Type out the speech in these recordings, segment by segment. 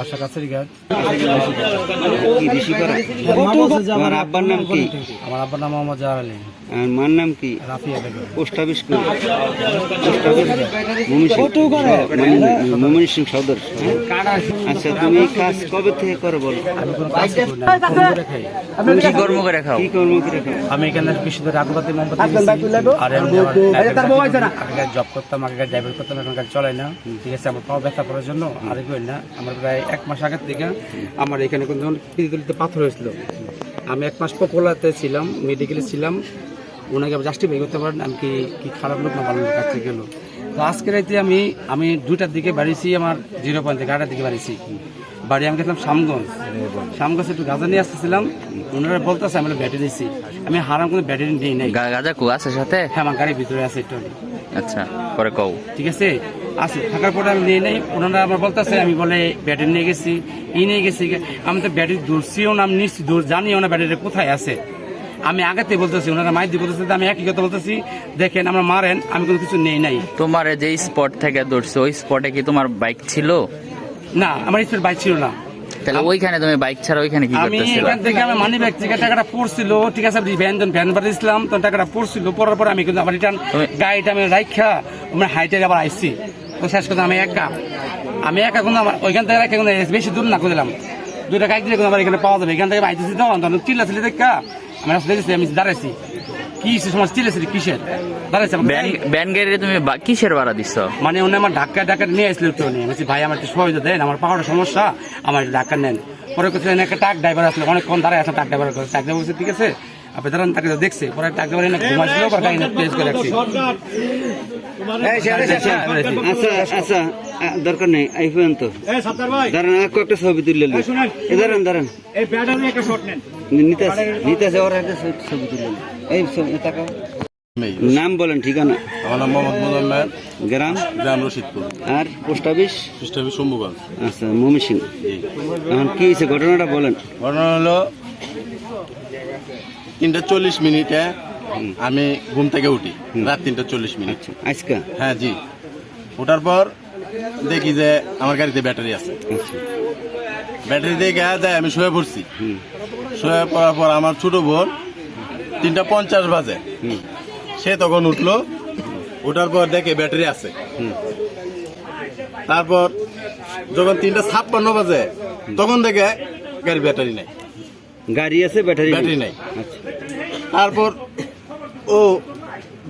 বাসা কাছের ঘাট তোমার আব্বার নাম কি? আমার আব্বার নাম মোহাম্মদ জাহার আলী। মার নাম কি? Rafiya Begum. Post office post office Mymensingh. সদর? আচ্ছা তুমি এই কাজ কবে থেকে করো বলো? আমি কোনো কাজ করি না আমি কর্ম করে খাই। কি কর্ম করে খাও? কি কর্ম করে খাও? আমি এখানে কৃষিদের আগুবাতি মোমবাতি আর এমনি আগেকার জব করতাম আগেকার ড্রাইভার করতাম এখন গাড়ি চলে না। ঠিক আছে আমার পাওয়া ব্যথা করার জন্য আর করি না। আমার প্রায় এক মাস আগের থেকে আমার এখানে কিন্তু ফিজিক্যালিতে পাথর হয়েছিল। আমি এক মাস পপুলাতে ছিলাম মেডিকেলে ছিলাম। ওনাকে জাস্টিফাই করতে পারেন আমি কি কি খারাপ লোক না ভালো লোক কাছে গেল তো আজকে রাইতে আমি আমি দুইটার দিকে বাড়িছি আমার জিরো পয়েন্ট থেকে দিকে বাড়িছি। বাড়ি আমি গেছিলাম শামগঞ্জ। শামগঞ্জ একটু গাজা নিয়ে আসতেছিলাম ওনারা বলতেছে আমি ব্যাটারি দিয়েছি আমি হারাম কোনো ব্যাটারি দিই নাই। গাঁজা কু আছে সাথে? হ্যাঁ আমার গাড়ির ভিতরে আছে একটু। আচ্ছা পরে কও। ঠিক আছে? আছে থাকার পরে আমি নিয়ে নেই। ওনারা আমার বলতেছে আমি বলে ব্যাটারি নিয়ে গেছি। ই নিয়ে গেছি। আমি তো ব্যাটারি দূরছিও না আমি নিশ্চিত দূর জানিও না ব্যাটারি কোথায় আছে। আমি আগেতে বলতেছি ওনারা মাইদি বলতেছে আমি একই কথা বলতেছি দেখেন আমরা মারেন আমি কোনো কিছু নেই নাই। তোমার যে স্পট থেকে দৌড়ছো ওই স্পটে কি তোমার বাইক ছিল? না আমার স্পট বাইক ছিল না। তাহলে ওইখানে তুমি বাইক ছাড়া ওইখানে কি আমি এখান থেকে আমার মানি ব্যাগ থেকে টাকাটা পড়ছিল ঠিক আছে আপনি ভ্যান ভ্যান পাঠিয়েছিলাম তো টাকাটা পড়ছিল পড়ার পরে আমি কিন্তু আবার রিটার্ন গাড়িটা আমি আমার হাইটে আবার আইসি তো শেষ কথা আমি একা। আমি একা কিন্তু আমার ওইখান থেকে রেখে বেশি দূর না করে দিলাম দুইটা গাড়ি দিলে আমার এখানে পাওয়া যাবে। এখান থেকে আইতেছি তো চিল্লা চিল্লি দেখা। আমি রাস্তা দেখেছি আমি দাঁড়াইছি কি সময় আছে কিসের? দাঁড়াইছি ব্যান গাড়িতে তুমি কিসের ভাড়া দিচ্ছ? মানে উনি আমার ঢাকা ঢাকা নিয়ে আসলে একটু নিয়ে বলছি, ভাই আমার একটু সহযোগিতা দেন আমার পাহাড়ের সমস্যা আমার ঢাকা নেন। পরে করছে একটা ট্রাক ড্রাইভার আসলো। অনেকক্ষণ দাঁড়ায় আসলে ট্রাক ড্রাইভার ট্রাক ড্রাইভার ঠিক আছে আপনি তাকে দেখছে। পরে এনে ঘুমাইছিল পরে গাড়ি প্লেস করে রাখছি। আচ্ছা আচ্ছা দরকার নেই এই পর্যন্ত। দাঁড়ান আর কয়েকটা ছবি তুললে নি। এ দাঁড়ান দাঁড়ান। নিতে আছে নিতে আছে ওর একটা ছবি- তুললে এই ছবি তাকাও। নাম বলেন ঠিকানা। আমার নাম মোহাম্মদ মোজাম্মেদ গ্রাম? গ্রাম রশিদপুর। আর পোস্ট অফিস? খ্রিস্টাবি শম্ভুগঞ্জ। আচ্ছা মমি সিং। এখন কি হয়েছে ঘটনাটা বলেন। ঘটনা হলো তিনটা চল্লিশ মিনিটে আমি ঘুম থেকে উঠি। রাত তিনটা চল্লিশ মিনিট। আজকা? হ্যাঁ জি। ওঠার পর দেখি যে আমার গাড়িতে ব্যাটারি আছে। আচ্ছা। ব্যাটারি দিয়ে গা যায় আমি শুয়ে পড়ছি। শুয়ে পড়ার পর আমার ছোট বোন তিনটা পঞ্চাশ বাজে। সে তখন উঠল ওঠার পর দেখে ব্যাটারি আছে। তারপর যখন তিনটা ছাপ্পান্ন বাজে তখন দেখে গাড়ি ব্যাটারি নাই। গাড়ি আছে ব্যাটারি ব্যাটারি নাই। আচ্ছা। তারপর ও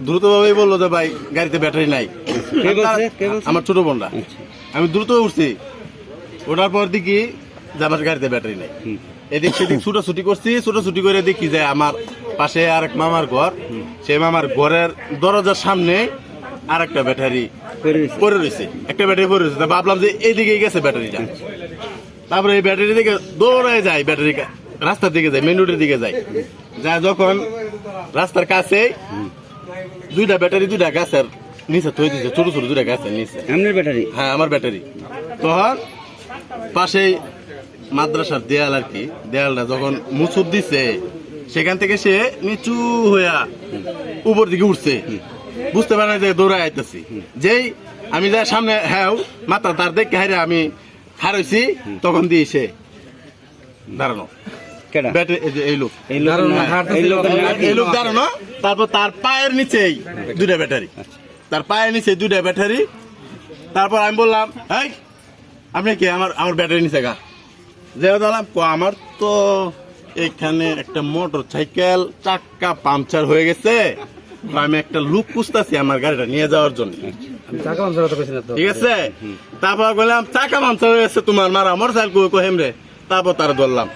দ্রুতভাবেই বলল যে ভাই গাড়িতে ব্যাটারি নাই। বলছে? আমার ছোট বোনরা। আচ্ছা। আমি দ্রুত উঠছি। ওঠার পর দেখি যে আমার গাড়িতে ব্যাটারি নাই। এদিক সেদিক ছুটোছুটি করছি। ছুটোছুটি করে দেখি যে আমার পাশে আর এক মামার ঘর। সেই মামার ঘরের দরজার সামনে আর একটা ব্যাটারি। পড়ে রয়েছে। একটা ব্যাটারি পরে রয়েছে। তা ভাবলাম যে এইদিকেই গেছে ব্যাটারিটা। তারপরে এই ব্যাটারি দিকে দৌড়ায় যায় ব্যাটারি রাস্তার দিকে যায় মেন রোডের দিকে যায় যা যখন রাস্তার কাছে দুইটা ব্যাটারি দুইটা গাছের নিচে থই দিছে ছোট ছোট দুইটা গাছের নিচে। আপনার ব্যাটারি হ্যাঁ আমার ব্যাটারি তখন পাশেই মাদ্রাসার দেয়াল আর কি দেয়ালটা যখন মুচুর দিছে সেখান থেকে সে নিচু হইয়া উপর দিকে উঠছে। বুঝতে পারে যে দৌড়ায় আইতেছি। যেই আমি যা সামনে হ্যাঁ মাথা তার দেখে হারে আমি হারাইছি তখন দিয়ে সে দাঁড়ানো। কেডা? ব্যাটারি এই যে এই লোক। এই লোক না- এই লোক। না- এই লোক দাঁড়ানো তারপর তার পায়ের নিচেই দুইটা ব্যাটারি। তার পায়ের নিচে দুইটা ব্যাটারি। তারপর আমি বললাম এই আপনি কি? আমার আমার ব্যাটারি নিচে গা। যে আমার তো এখানে একটা মোটর সাইকেল চাক্কা পাংচার হয়ে গেছে। আমি একটা লুক খুঁজতেছি আমার গাড়িটা নিয়ে যাওয়ার জন্য। ঠিক আছে? তারপর বললাম চাকা পাংচার হয়ে গেছে তোমার মারা মোটর সাইকেল কহেম রে তারপর তারা ধরলাম।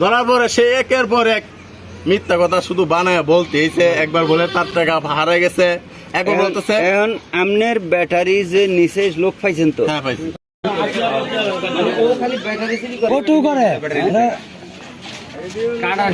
ধরার পরে সে একের পর এক মিথ্যা কথা শুধু বানায় বলতে সে একবার বলে তার টাকা হারে গেছে। একবার এখন বলতেছে এখন আমনের ব্যাটারি যে নিচে লোক পাইছেন তো। হ্যাঁ পাইছি কটু করে। কাটা